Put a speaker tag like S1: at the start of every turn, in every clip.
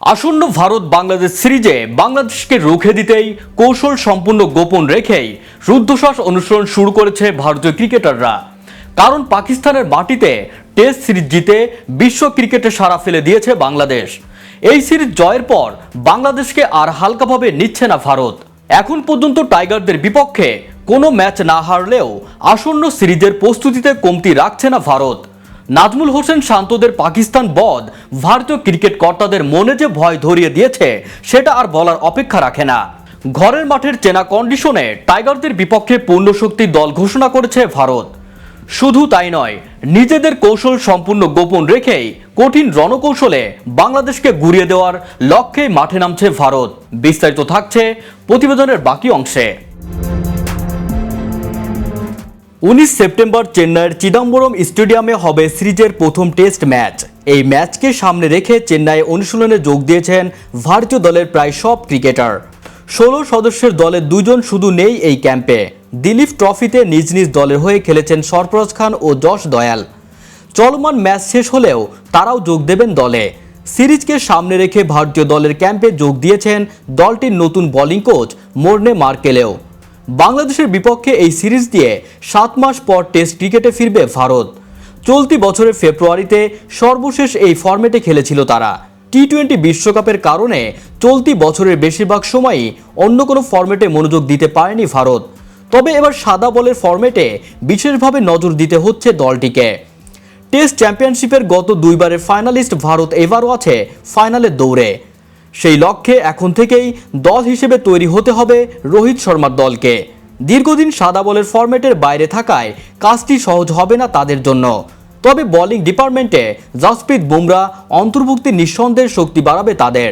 S1: আসন্ন ভারত বাংলাদেশ সিরিজে বাংলাদেশকে রুখে দিতেই কৌশল সম্পূর্ণ গোপন রেখেই রুদ্ধশ্বাস অনুসরণ শুরু করেছে ভারতীয় ক্রিকেটাররা। কারণ পাকিস্তানের মাটিতে টেস্ট সিরিজ জিতে বিশ্ব ক্রিকেটে সাড়া ফেলে দিয়েছে বাংলাদেশ। এই সিরিজ জয়ের পর বাংলাদেশকে আর হালকাভাবে নিচ্ছে না ভারত। এখন পর্যন্ত টাইগারদের বিপক্ষে কোনো ম্যাচ না হারলেও আসন্ন সিরিজের প্রস্তুতিতে কমতি রাখছে না ভারত। নাজমুল হোসেন শান্তদের পাকিস্তান বধ ভারতীয় ক্রিকেট কর্তাদের মনে যে ভয় ধরিয়ে দিয়েছে, সেটা আর বলার অপেক্ষা রাখে না। ঘরের মাঠের চেনা কন্ডিশনে টাইগারদের বিপক্ষে পূর্ণশক্তির দল ঘোষণা করেছে ভারত। শুধু তাই নয়, নিজেদের কৌশল সম্পূর্ণ গোপন রেখেই কঠিন রণকৌশলে বাংলাদেশকে গুড়িয়ে দেওয়ার লক্ষ্যে মাঠে নামছে ভারত। বিস্তারিত থাকছে প্রতিবেদনের বাকি অংশে। উনিশ সেপ্টেম্বর চেন্নাইয়ের চিদম্বরম স্টেডিয়ামে হবে সিরিজের প্রথম টেস্ট ম্যাচ। এই ম্যাচকে সামনে রেখে চেন্নাই অনুশীলনে যোগ দিয়েছেন ভারতীয় দলের প্রায় সব ক্রিকেটার। ষোলো সদস্যের দলের দুজন শুধু নেই এই ক্যাম্পে। দিলীপ ট্রফিতে নিজ নিজ দলের হয়ে খেলেছেন সরফরাজ খান ও যশ দয়াল। চলমান ম্যাচ শেষ হলেও তারাও যোগ দেবেন দলে। সিরিজকে সামনে রেখে ভারতীয় দলের ক্যাম্পে যোগ দিয়েছেন দলটির নতুন বোলিং কোচ মোর্নে মার্কেলেও। বাংলাদেশের বিপক্ষে এই সিরিজ দিয়ে সাত মাস পর টেস্ট ক্রিকেটে ফিরবে ভারত। চলতি বছরের ফেব্রুয়ারিতে সর্বশেষ এই ফর্মেটে খেলেছিল তারা। টি টোয়েন্টি বিশ্বকাপের কারণে চলতি বছরের বেশিরভাগ সময়ই অন্য কোনো ফর্মেটে মনোযোগ দিতে পারেনি ভারত। তবে এবার সাদা বলের ফর্মেটে বিশেষভাবে নজর দিতে হচ্ছে দলটিকে। টেস্ট চ্যাম্পিয়নশিপের গত দুইবারের ফাইনালিস্ট ভারত এবারও আছে ফাইনালের দৌড়ে। সেই লক্ষ্যে এখন থেকেই দল হিসেবে তৈরি হতে হবে রোহিত শর্মার দলকে। দীর্ঘদিন সাদা বলের ফরম্যাটের বাইরে থাকায় কাজটি সহজ হবে না তাদের জন্য। তবে বোলিং ডিপার্টমেন্টে জাসপ্রীত বুমরা অন্তর্ভুক্তি নিঃসন্দেহে শক্তি বাড়াবে তাদের।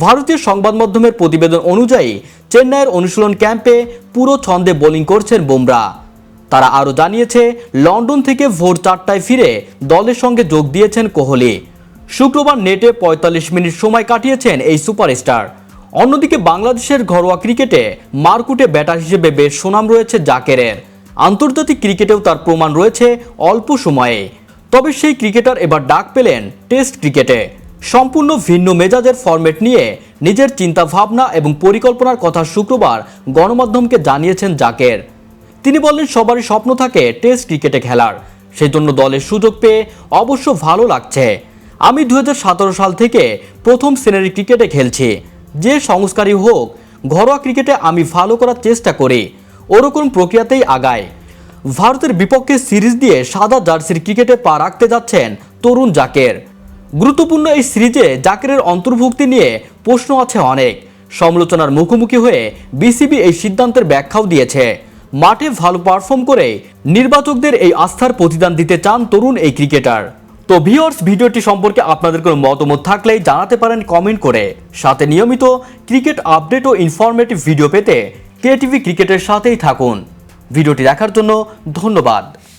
S1: ভারতীয় সংবাদ মাধ্যমের প্রতিবেদন অনুযায়ী চেন্নাইয়ের অনুশীলন ক্যাম্পে পুরো ছন্দে বোলিং করছেন বুমরা। তারা আরও জানিয়েছে, লন্ডন থেকে ভোর চারটায় ফিরে দলের সঙ্গে যোগ দিয়েছেন কোহলি। শুক্রবার নেটে ৪৫ মিনিট সময় কাটিয়েছেন এই সুপারস্টার। অন্যদিকে বাংলাদেশের ঘরোয়া ক্রিকেটে মারকুটে ব্যাটার হিসেবে বেশ সুনাম রয়েছে জাকেরের। আন্তর্জাতিক ক্রিকেটেও তার প্রমাণ রয়েছে অল্প সময়ে। তবে সেই ক্রিকেটার এবার ডাক পেলেন টেস্ট ক্রিকেটে। সম্পূর্ণ ভিন্ন মেজাজের ফরম্যাট নিয়ে নিজের চিন্তা ভাবনা এবং পরিকল্পনার কথা শুক্রবার গণমাধ্যমকে জানিয়েছেন জাকের। তিনি বললেন, সবারই স্বপ্ন থাকে টেস্ট ক্রিকেটে খেলার। সেই জন্য দলের সুযোগ পেয়ে অবশ্য ভালো লাগছে। আমি দু হাজার সতেরো সাল থেকে প্রথম শ্রেণির ক্রিকেটে খেলছি। যে সংস্কারই হোক, ঘরোয়া ক্রিকেটে আমি ভালো করার চেষ্টা করি, ওরকম প্রক্রিয়াতেই আগায় ভারতের বিপক্ষে সিরিজ দিয়ে সাদা জার্সির ক্রিকেটে পা রাখতে যাচ্ছেন তরুণ জাকের। গুরুত্বপূর্ণ এই সিরিজে জাকেরের অন্তর্ভুক্তি নিয়ে প্রশ্ন আছে অনেক। সমালোচনার মুখোমুখি হয়ে বিসিবি এই সিদ্ধান্তের ব্যাখ্যাও দিয়েছে। মাঠে ভালো পারফর্ম করে নির্বাচকদের এই আস্থার প্রতিদান দিতে চান তরুণ এই ক্রিকেটার। তো ভিওর্স ভিডিওটি সম্পর্কে আপনাদের কোনো মতামত থাকলে জানাতে পারেন কমেন্ট করে। সাথে নিয়মিত ক্রিকেট আপডেট ও ইনফরমেটিভ ভিডিও পেতে কেটিভি ক্রিকেটের সাথেই থাকুন। ভিডিওটি দেখার জন্য ধন্যবাদ।